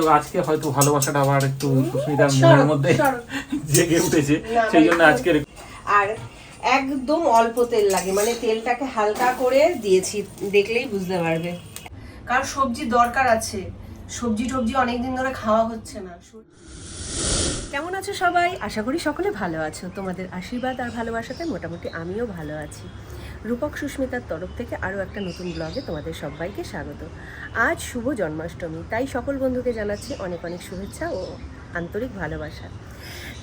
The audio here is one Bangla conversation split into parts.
তো আজকে হয়তো ভালোবাসাটা আবার একটু সুস্মিতার মনের মধ্যে জেগে উঠেছে। সেই জন্য আজকের আর একদম অল্প তেল লাগে মানে তেলটাকে হালকা করে দিয়েছি দেখলেই বুঝতে পারবে। কারণ সবজি দরকার আছে। সবজি টবজি অনেকদিন ধরে খাওয়া হচ্ছে না। কেমন আছো সবাই? আশা করি সকলে ভালো আছো। তোমাদের আশীর্বাদ আর ভালোবাসাতে মোটামুটি আমিও ভালো আছি। রূপক সুস্মিতার তরফ থেকে আরও একটা নতুন ব্লগে তোমাদের সবাইকে স্বাগত। আজ শুভ জন্মাষ্টমী, তাই সকল বন্ধুকে জানাচ্ছি অনেক অনেক শুভেচ্ছা ও আন্তরিক ভালোবাসা।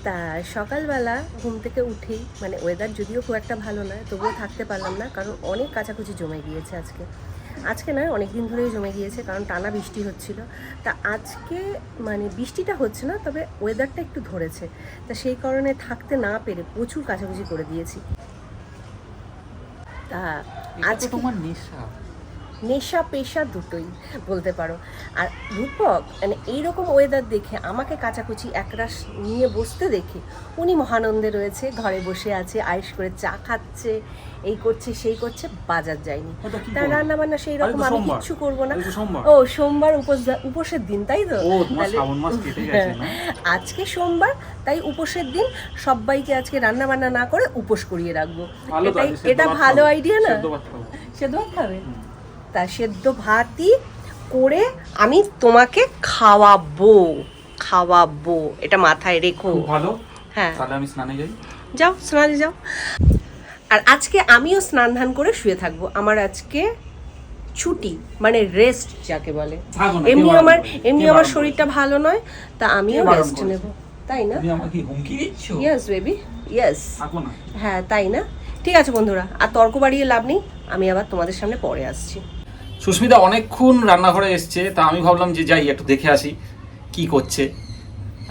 তা সকালবেলা ঘুম থেকে উঠেই মানে ওয়েদার যদিও খুব একটা ভালো নয় তবুও থাকতে পারলাম না, কারণ অনেক কাচাকুচি জমে গিয়েছে আজকে। আজকে নয় অনেক দিন ধরেই জমে গিয়েছে, কারণ টানা বৃষ্টি হচ্ছিল। তা আজকে মানে বৃষ্টিটা হচ্ছে না, তবে ওয়েদারটা একটু ধরেছে। তা সেই কারণে থাকতে না পেরে প্রচুর কাচাকুচি করে দিয়েছি। তা আজকে তোমার নেশা। নেশা পেশা দুটোই বলতে পারো। আর রূপক মানে এইরকম ওয়েদার দেখে আমাকে কাচাকুচি একরাশ নিয়ে বসতে দেখে উনি মহানন্দে রয়েছে ঘরে বসে আছে আয়েস করে চা খাচ্ছে এই করছে সেই করছে বাজার যায়নি। তার রান্না বান্না সেই রকম আমি কিচ্ছু করব না। ও সোমবার উপোস উপোসের দিন তাই তো? না? আজকে সোমবার তাই উপোসের দিন সবাইকে আজকে রান্না বান্না না করে উপোস করিয়ে রাখব। এটাই এটা ভালো আইডিয়া না? সে ভাত খাব। সেদ্ধ ভাত খাবে তা সেদ্ধ ভাতই করে আমি তোমাকে খাওয়াবো খাওয়াবো। এটা মাথায় রেখো। ভালো। হ্যাঁ। তাহলে আমি স্নানে যাই। যাও স্নানে যাও। আর আজকে আমিও স্নান ধান করে শুয়ে থাকব। আমার আজকে ছুটি মানে রেস্ট যাকে বলে। এমনি আমার এমনি আমার শরীরটা ভালো নয় তা আমিও রেস্ট নেব। তাই না? ইয়েস বেবি ইয়েস থাকো না। হ্যাঁ তাই না? ঠিক আছে বন্ধুরা আর তর্ক বাড়িয়ে লাভ নেই। আমি আবার তোমাদের সামনে পরে আসছি। সুস্মিতা অনেকক্ষণ রান্নাঘরে এসছে তা আমি ভাবলাম যে যাই একটু দেখে আসি কি করছে।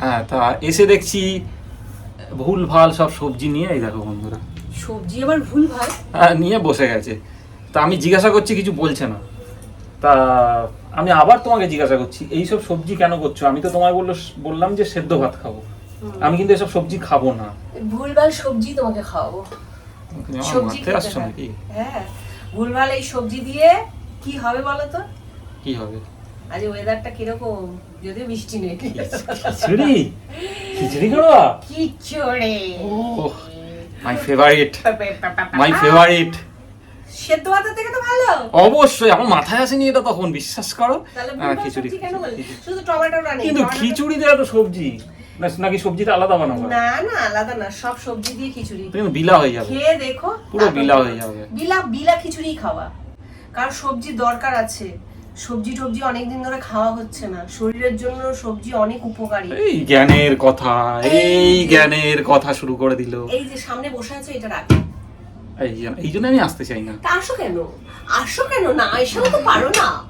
হ্যাঁ তা এসে দেখছি ভুল ভালো সব সবজি নিয়ে এই দেখো বন্ধুরা। সবজি আবার ভুল ভাই হ্যাঁ নিয়ে বসে গেছে। তা আমি জিজ্ঞাসা করছি কিছু বলছে না। তা আমি আবার তোমাকে জিজ্ঞাসা করছি এইসব সবজি কেন করছ? আমি তো তোমায় বলল বললাম যে সেদ্ধ ভাত খাব। আমি কিন্তু এসব সবজি খাব না। ভুলভাল সবজি তোমাকে খাওয়াবো। সবজি আসছো নাকি? হ্যাঁ ভুলভাল এই সবজি দিয়ে কি হবে বলো তো? কি হবে? আজ ওয়েদারটা কীরকম? যদিও বৃষ্টি নেই। খিচুড়ি? খিচুড়ি করবা কি চড়ে মাই ফেভারিট মাই ফেভারিট সেদ্ধ ভাতের থেকে তো ভালো। অবশ্যই আমার মাথায় আসেনি এটা তখন বিশ্বাস করো। খিচুড়ি কেন শুধু টমেটোটা নেই কিন্তু খিচুড়ি দেওয়া তো সবজি না নাকি সবজিটা আলাদা বানাবো? না না আলাদা না সব সবজি দিয়ে খিচুড়ি। তুমি বিলা হয়ে যাবে। খেয়ে দেখো পুরো বিলা হয়ে যাবে। বিলা বিলা খিচুড়ি খাওয়া। কারণ সবজি দরকার আছে। সবজি টবজি অনেকদিন ধরে খাওয়া হচ্ছে না। শরীরের জন্য সবজি অনেক উপকারী। এই জ্ঞানের কথা এই জ্ঞানের কথা শুরু করে দিল। এই যে সামনে বসে আছে এটা রাখো। এই জন্য- আমি আসতে চাই না। আসো কেন? আসো কেন? না এসেও তো পারো না।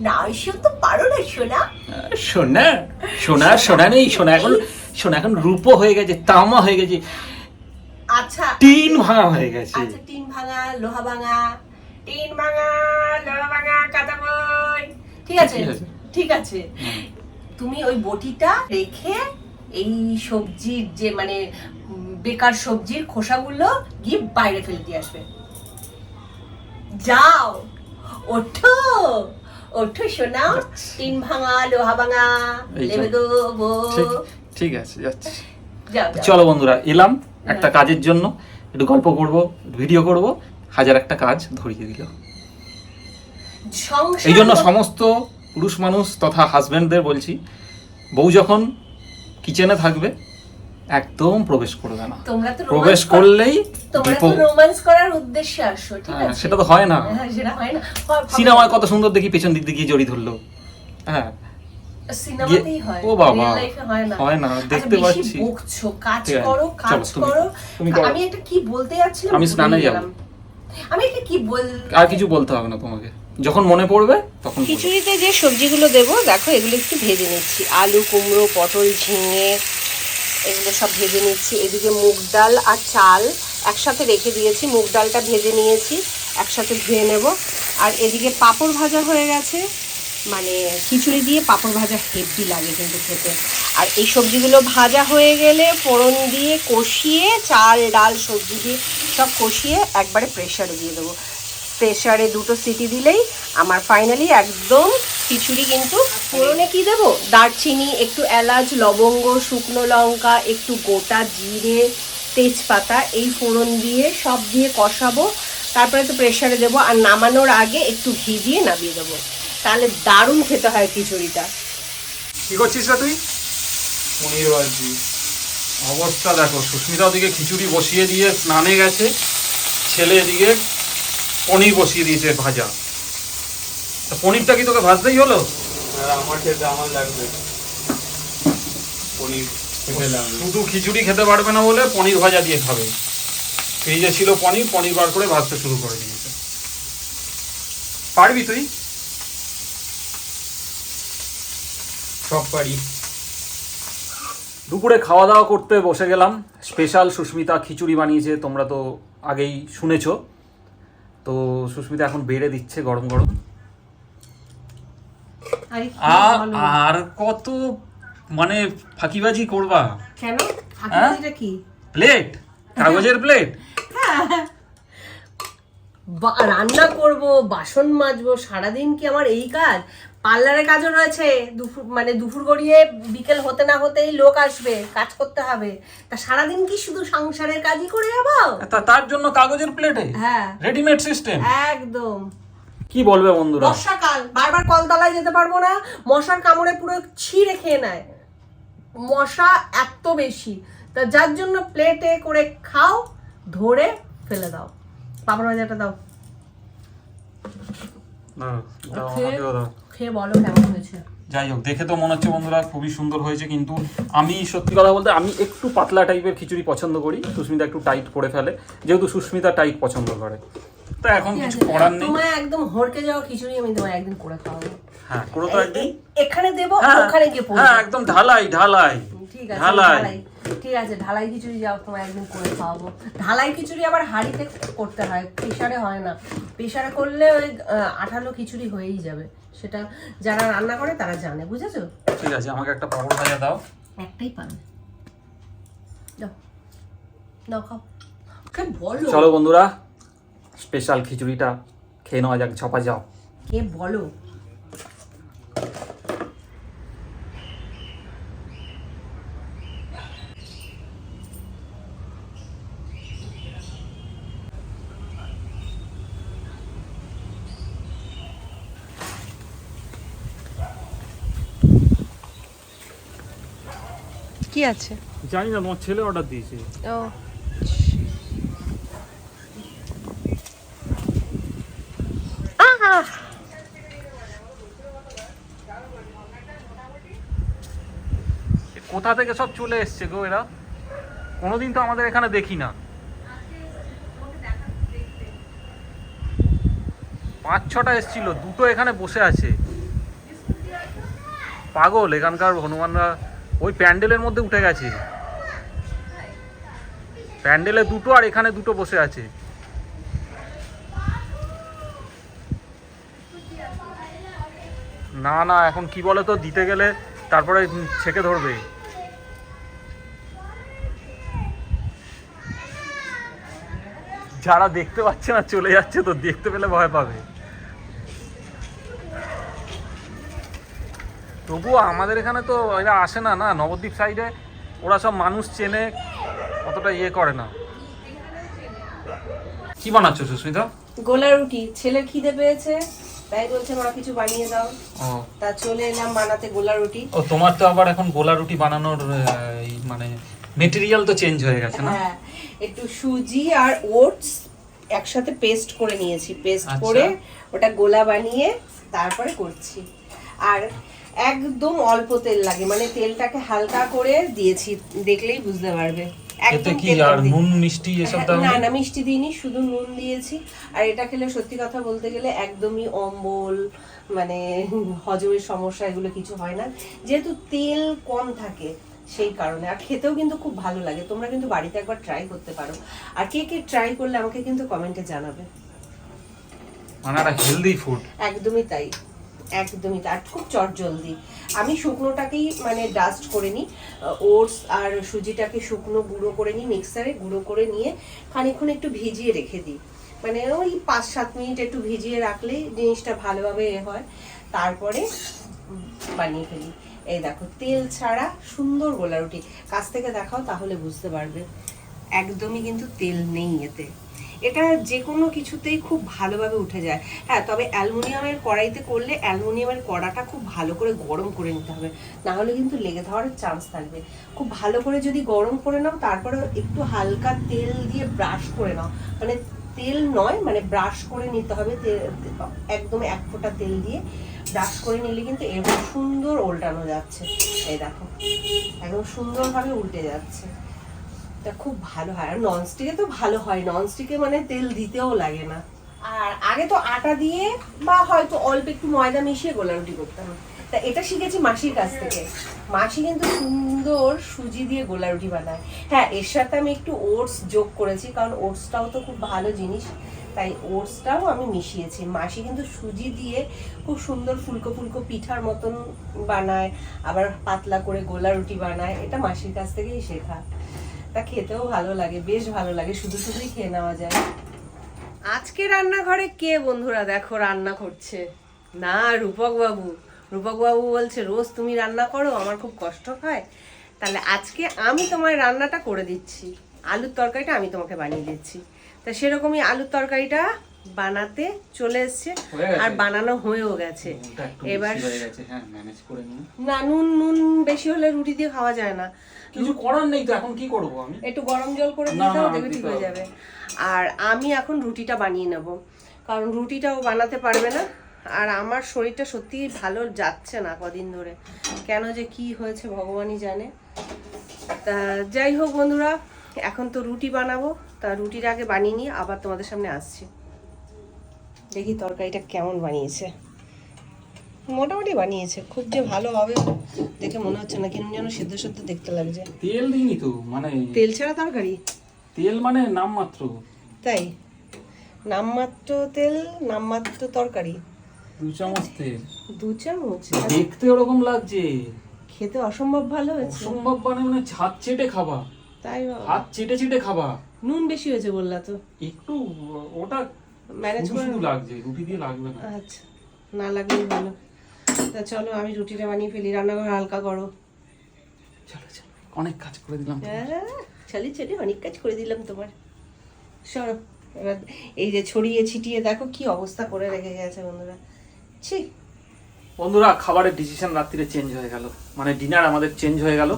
না এসেও তো পারো না সোনা। সোনা সোনা সোনা নেই সোনা এখন সোনা এখন রূপো হয়ে গেছে তামা হয়ে গেছে। আচ্ছা। টিন ভাঙা হয়ে গেছে। আচ্ছা টিন ভাঙা লোহা ভাঙা। টিন ভাঙা বই ঠিক আছে? ঠিক আছে। তুমি ওই বটিটা রেখে এই সবজির যে মানে বেকার সবজির খোসাগুলো গিয়ে বাইরে ফেলে দিয়ে আসবে। যাও। ওঠো। ওঠো সোনা। টিন ভাঙা লোহা ভাঙা। লেবে দেবো। ঠিক আছে যাচ্ছি। চলো বন্ধুরা এলাম একটা কাজের জন্য। একটু গল্প করব ভিডিও করব। হাজার একটা কাজ ধরিয়ে দিল। এই জন্য সমস্ত পুরুষ মানুষ তথা হাজবেন্ডদের বলছি বউ যখন কিচেনে থাকবে একদম প্রবেশ করবে না। তোমরা তো প্রবেশ করলেই তোমরা তো বিপদ। করার উদ্দেশ্যে আসো ঠিক হ্যাঁ, আছে? সেটা তো হয় না। হ্যাঁ, সেটা হয় না। সিনেমায় কত সুন্দর দেখি পেছন দিক দিয়ে জড়ি ধরলো। হ্যাঁ। সিনেমাতেই হয় ও বাবা, হয় না। আচ্ছা, দেখতে পাচ্ছি। কাজ করো কাজ করো। আমি একটা কি বলতে যাচ্ছিলাম আমি স্নানে যাব। আমি একটা কি বল আর কিছু বলতে হবে না তোমাকে। যখন মনে পড়বে তখন খিচুড়িতে যে সবজিগুলো দেবো দেখো এগুলো একটু ভেজে নিচ্ছি। আলু কুমড়ো পটল ঝিঙে এগুলো সব ভেজে নিচ্ছি। এদিকে মুগ ডাল আর চাল একসাথে রেখে দিয়েছি। মুগ ডালটা ভেজে নিয়েছি একসাথে ধুয়ে নেব। আর এদিকে পাঁপড় ভাজা হয়ে গেছে। মানে খিচুড়ি দিয়ে পাঁপড় ভাজা হেভি লাগে কিন্তু খেতে। আর এই সবজিগুলো ভাজা হয়ে গেলে ফোড়ন দিয়ে কষিয়ে, চাল, ডাল, সবজি দিয়ে সব কষিয়ে একবারে প্রেশারে দিয়ে দেবো। প্রেসারে দুটো সিটি দিলেই আমার ফাইনালি একদম খিচুড়ি কিন্তু ফোড়নে কি দেবো? দারচিনি, একটু এলাচ, লবঙ্গ, শুকনো লঙ্কা, একটু গোটা জিরে, তেজপাতা এই ফোড়ন দিয়ে সব দিয়ে কষাবো। তারপরে তো প্রেসারে দেবো। আর নামানোর আগে একটু ঘি দিয়ে নামিয়ে দেবো। তাহলে দারুণ খেতে হয় খিচুড়িটা। কি করছিস রে তুই? পনির ভাজি। অবস্থা দেখো সুস্মিতা ওদিকে খিচুড়ি বসিয়ে দিয়ে স্নানে গেছে ছেলে এদিকে পনির বসিয়ে দিয়েছে ভাজা। তা পনিরটা কি তোকে ভাজতেই হলো? আর আমার খেতে আমার লাগবে। পনির শুধু খিচুড়ি খেতে পারবে না বলে পনির ভাজা দিয়ে খাবে। ফ্রিজে ছিল পনির পনির বার করে ভাজতে শুরু করে দিয়েছে। পারবি তুই? সব পারি দুপুরে খাওয়া দাওয়া করতে বসে গেলাম। স্পেশাল সুস্মিতা খিচুড়ি বানিয়েছে তোমরা তো আগেই শুনেছো। তো সুস্মিতা এখন বেড়ে দিচ্ছে গরম গরম। আর কত মানে ফাঁকিবাজি করবা। কেন? হ্যাঁ? ফাঁকিবাজিটা কি? প্লেট? কাগজের প্লেট? বা- রান্না করব বাসন মাজবো সারাদিন কি আমার এই কাজ? পার্লারের কাজও রয়েছে দুপুর মানে দুপুর গড়িয়ে বিকেল হতে না হতেই লোক আসবে কাজ করতে হবে। তা সারাদিন কি শুধু সংসারের কাজই করে যাব? তা তার জন্য কাগজের প্লেটে হ্যাঁ। রেডিমেড সিস্টেম একদম। কি বলবে বন্ধুরা? বর্ষাকাল বারবার কলতলায় যেতে পারব না মশার কামড়ে পুরো ছিঁড়ে খেয়ে নেয়। মশা এত বেশি। তা যার জন্য প্লেটে করে খাও ধরে ফেলে দাও। পাপড় ভাজাটা দাও, খেয়ে- আমাকেও দাও। খেয়ে বলো। কেমন হয়েছে? যাই হোক দেখে তো মনে হচ্ছে বন্ধুরা খুবই সুন্দর হয়েছে কিন্তু আমি সত্যি কথা বলতে আমি একটু পাতলা টাইপের খিচুড়ি পছন্দ করি সুস্মিতা একটু টাইট করে ফেলে যেহেতু সুস্মিতা টাইট পছন্দ করে। তো এখন কিছু করার নেই। তোমায় একদম হড়কে যাওয়া খিচুড়ি আমি তোমায় একদিন করে খাওয়াবো। হ্যাঁ করে তো একদিন? এখানে দেবো হ্যাঁ, ওখানে গিয়ে হ্যাঁ একদম ঢালাই ঢালাই। ঠিক আছে ঢালাই। ঠিক আছে ঢালাই খিচুড়ি যাও তোমায় একদিন করে খাওয়াবো। ঢালাই খিচুড়ি আবার হাঁড়িতে করতে হয় প্রেশারে হয় না। প্রেশারে করলে ওই আঠালো খিচুড়ি হয়েই যাবে। সেটা যারা রান্না করে তারা জানে বুঝেছ? ঠিক আছে আমাকে একটা পাপড় ভাজা দাও। একটাই পাবে দাও দাও খাও। বলো? চলো বন্ধুরা স্পেশাল খিচুড়িটা খেয়ে নেওয়া যাক ছপা যাও কে বলো? কি আছে? জানি না তোমার ছেলে অর্ডার দিয়েছে। ও। কোথা থেকে সব চলে এসছে গো এরা? কোনোদিন তো আমাদের এখানে দেখি না। পাঁচ ছটা এসছিল দুটো এখানে বসে আছে। পাগল এখানকার হনুমানরা ওই প্যান্ডেলের মধ্যে উঠে গেছে। প্যান্ডেলে দুটো আর এখানে দুটো বসে আছে। না না, এখন কি বলে তো দিতে গেলে তারপরে ছেকে ধরবে। যারা দেখতে পাচ্ছে না, চলে যাচ্ছে তো দেখতে পেলে ভয় পাবে। তবুও আমাদের এখানে তো এরা আসে না না? নবদ্বীপ সাইডে ওরা সব মানুষ চেনে অতটা ইয়ে করে না। কি বানাচ্ছ সুস্মিতা? গোলা রুটি। ছেলে খিদে পেয়েছে তাই বলছে মা কিছু বানিয়ে দাও। তা চলে এলাম বানাতে গোলা রুটি। ও তোমার তো আবার এখন গোলা রুটি বানানোর মানে মেটেরিয়াল তো চেঞ্জ হয়ে গেছে না? হ্যাঁ একটু সুজি আর ওটস একসাথে পেস্ট করে নিয়েছি। পেস্ট আচ্ছা। করে ওটা গোলা বানিয়ে তারপরে করছি। আর একদম অল্প তেল লাগে। মানে তেলটাকে হালকা করে দিয়েছি দেখলেই বুঝতে পারবে। এতে কি আর নুন মিষ্টি এসব দাও না না মিষ্টি দিইনি শুধু নুন দিয়েছি। আর এটা খেলে সত্যি কথা বলতে গেলে একদমই অম্বল মানে হজমের সমস্যা এগুলো কিছু হয় না। যেহেতু তেল কম থাকে সেই কারণে। আর খেতেও কিন্তু খুব ভালো লাগে। তোমরা কিন্তু বাড়িতে একবার ট্রাই করতে পারো। আর কে কে ট্রাই করলে আমাকে কিন্তু কমেন্টে জানাবে। মানে হেলদি ফুড একদমই তাই। একদমই তাই আর খুব চটজলদি। আমি শুকনোটাকেই মানে ডাস্ট করে নিই ওটস আর সুজিটাকে শুকনো গুঁড়ো করে নিই মিক্সারে গুঁড়ো করে নিয়ে খানিক্ষণ একটু ভিজিয়ে রেখে দিই। মানে ওই পাঁচ সাত মিনিট একটু ভিজিয়ে রাখলেই জিনিসটা ভালোভাবে এ হয়। তারপরে বানিয়ে ফেলি। এই দেখো, তেল ছাড়া সুন্দর গোলা রুটি কাছ থেকে দেখাও তাহলে বুঝতে পারবে। একদমই কিন্তু তেল নেই এতে। এটা যে কোনো কিছুতেই খুব ভালোভাবে উঠে যায়। হ্যাঁ তবে অ্যালুমিনিয়ামের কড়াইতে করলে অ্যালুমিনিয়ামের কড়াটা খুব ভালো করে গরম করে নিতে হবে। না হলে কিন্তু লেগে ধরার চান্স থাকবে। খুব ভালো করে যদি গরম করে নাও তারপরে একটু হালকা তেল দিয়ে ব্রাশ করে নাও। মানে তেল নয় মানে ব্রাশ করে নিতে হবে একদম এক ফোঁটা তেল দিয়ে। ব্রাশ করে নিলে কিন্তু এরকম সুন্দর উল্টানো যাচ্ছে। এই দেখো, একদম সুন্দরভাবে উল্টে যাচ্ছে। তা খুব ভালো হয়। আর ননস্টিকে তো ভালো হয়। ননস্টিকে মানে তেল দিতেও লাগে না। আর আগে তো আটা দিয়ে বা হয়তো অল্প একটু ময়দা মিশিয়ে গোলা রুটি করতাম। তা এটা শিখেছি মাসির কাছ থেকে। মাসি কিন্তু সুন্দর সুজি দিয়ে গোলা রুটি বানায়। হ্যাঁ এর সাথে আমি একটু ওটস যোগ করেছি, কারণ ওটসটাও তো খুব ভালো জিনিস। তাই ওটসটাও আমি মিশিয়েছি। মাসি কিন্তু সুজি দিয়ে খুব সুন্দর ফুলকো ফুলকো পিঠার মতন বানায়, আবার পাতলা করে গোলা রুটি বানায়। এটা মাসির কাছ থেকেই শেখা। তা খেতেও ভালো লাগে বেশ ভালো লাগে শুধু শুধুই খেয়ে নেওয়া যায়। আজকে রান্নাঘরে কে বন্ধুরা দেখো রান্না করছে? না রূপক বাবু রূপক বাবু বলছে রোজ তুমি রান্না করো আমার খুব কষ্ট হয়। তাহলে আজকে আমি তোমার রান্নাটা করে দিচ্ছি। আলুর তরকারিটা আমি তোমাকে বানিয়ে দিচ্ছি। তা সেরকমই আলুর তরকারিটা বানাতে চলে এসছে আর বানানো হয়েও গেছে। এবার হয়ে গেছে হ্যাঁ ম্যানেজ করে নিই না নুন নুন বেশি হলে রুটি দিয়ে খাওয়া যায় না। কিছু করার নেই তো এখন কি করব আমি? একটু গরম জল করে দিতেও না, দেখবে ঠিক হয়ে যাবে। আর আমি এখন রুটিটা বানিয়ে নেব। কারণ রুটিটাও বানাতে পারবে না। আর আমার শরীরটা সত্যিই ভালো যাচ্ছে না কদিন ধরে। কেন যে কি হয়েছে ভগবানই জানে। তা যাই হোক বন্ধুরা এখন তো রুটি বানাবো। তা রুটির আগে বানিয়ে নিয়ে আবার তোমাদের সামনে আসছি। দেখি তরকারিটা কেমন বানিয়েছে। মোটামুটি বানিয়েছে খুব যে ভালো হবে দেখে মনে হচ্ছে না কেমন যেন সেদ্ধ সেদ্ধ দেখতে লাগছে। তেল দিইনি তো মানে তেল ছাড়া তরকারি? তেল মানে নামমাত্র। তাই? নামমাত্র তেল নামমাত্র তরকারি? দু চামচ তেল। দু চামচ? দেখতে ওরকম লাগছে। খেতে অসম্ভব ভালো হয়েছে। অসম্ভব মানে মানে ছাদ চেটে খাবা। তাই। হাত চেটে চেটে খাবা। নুন বেশি হয়েছে বললা তো। একটু ওটা ম্যানেজ করে লাগছে রুটি দিয়ে লাগবে না। আচ্ছা না লাগলেই ভালো। তা চলো আমি রুটিটা বানিয়ে ফেলি। রান্নাঘর হালকা করো। চলো চলো। অনেক কাজ করে দিলাম হ্যাঁ, চলি চলি অনেক কাজ করে দিলাম তোমার। সরো এবার এই যে ছড়িয়ে ছিটিয়ে দেখো কি অবস্থা করে রেখে গেছে বন্ধুরা। ছি। বন্ধুরা খাবারের ডিসিশন রাত্রিরে চেঞ্জ হয়ে গেল। মানে ডিনার আমাদের চেঞ্জ হয়ে গেল।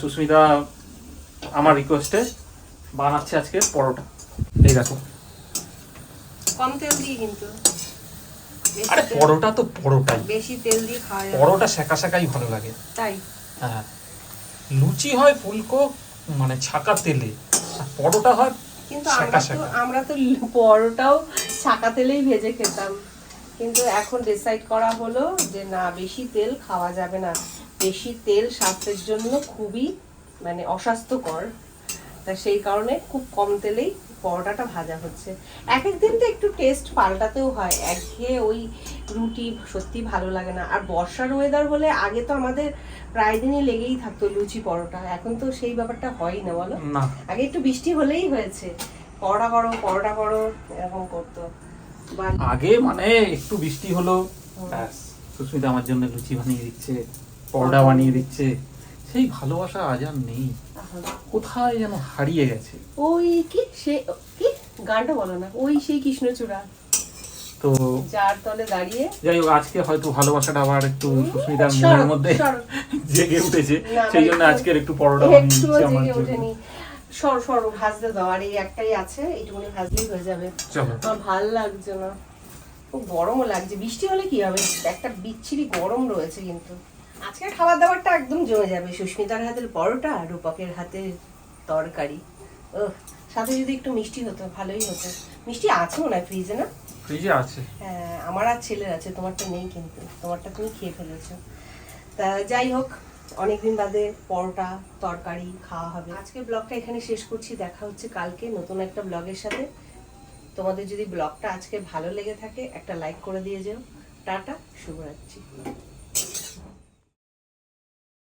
সুস্মিতা আমার রিকোয়েস্টে বানাচ্ছে আজকে পরোটা। এই দেখো। কম তেল দিয়ে কিন্তু। আরে পরোটা তো পরোটাই। বেশি তেল দিয়ে খাওয়া পরোটা সেকা সেকাই ভালো লাগে। তাই? হ্যাঁ। লুচি হয় ফুলকো মানে ছাকা তেলে। আর পরোটা হয় কিন্তু আমরা তো আমরা তো পরোটাও ছাকা তেলেই ভেজে খেতাম। কিন্তু এখন ডিসাইড করা হলো যে না বেশি তেল খাওয়া যাবে না। বেশি তেল স্বাস্থ্যের জন্য খুবই মানে অস্বাস্থ্যকর। তা সেই কারণে খুব কম তেলেই পরোটাটা ভাজা হচ্ছে। এক এক দিন তো একটু টেস্ট পাল্টাতেও হয়। একঘেয়ে ওই রুটি সত্যি ভালো লাগে না। আর বর্ষার ওয়েদার হলে আগে তো আমাদের প্রায় দিনই লেগেই থাকতো লুচি পরোটা। এখন তো সেই ব্যাপারটা হয়ই না বলো? আগে একটু বৃষ্টি হলেই হয়েছে। পরোটা করো পরোটা করো এরকম করতো। আগে মানে একটু বৃষ্টি হলো সুস্মিতা আমার জন্য লুচি বানিয়ে দিচ্ছে পরোটা বানিয়ে দিচ্ছে। সেই ভালোবাসা আজ আর নেই। কোথায় যেন হারিয়ে গেছে। ওই কি? সে কি? গানটা বলো না। ওই সেই কৃষ্ণচূড়া। তো যার তলে দাঁড়িয়ে। যাই হোক আজকে হয়তো ভালোবাসাটা আবার একটু সুস্মিতার মনের মধ্যে জেগে উঠেছে। সেই জন্য আজকের একটু পরোটা আমার জন্য। সর সর ভাজতে দাও। আর এই একটাই আছে এইটুকুনি ভাজলেই হয়ে যাবে। চলো। আমার ভালো লাগছে না। খুব গরমও লাগছে। বৃষ্টি হলে কি হবে? একটা বিচ্ছিরি গরম রয়েছে কিন্তু। আজকের খাবার দাবারটা একদম জমে যাবে। সুস্মিতার হাতের পরোটা রূপকের হাতের তরকারি। ও সাথে যদি একটু মিষ্টি হতো ভালোই হতো। মিষ্টি আছে মনে হয় ফ্রিজে না? ফ্রিজে আছে। হ্যাঁ আমার আর ছেলের আছে তোমারটা নেই কিন্তু। তোমারটা তুমি খেয়ে ফেলেছো। তা যাই হোক অনেকদিন বাদে পরোটা তরকারি খাওয়া হবে। আজকের ব্লগটা এখানে শেষ করছি। দেখা হচ্ছে কালকে নতুন একটা ব্লগের সাথে। তোমাদের যদি ব্লগটা আজকে ভালো লেগে থাকে একটা লাইক করে দিয়ে যেও। টাটা শুভরাত্রি।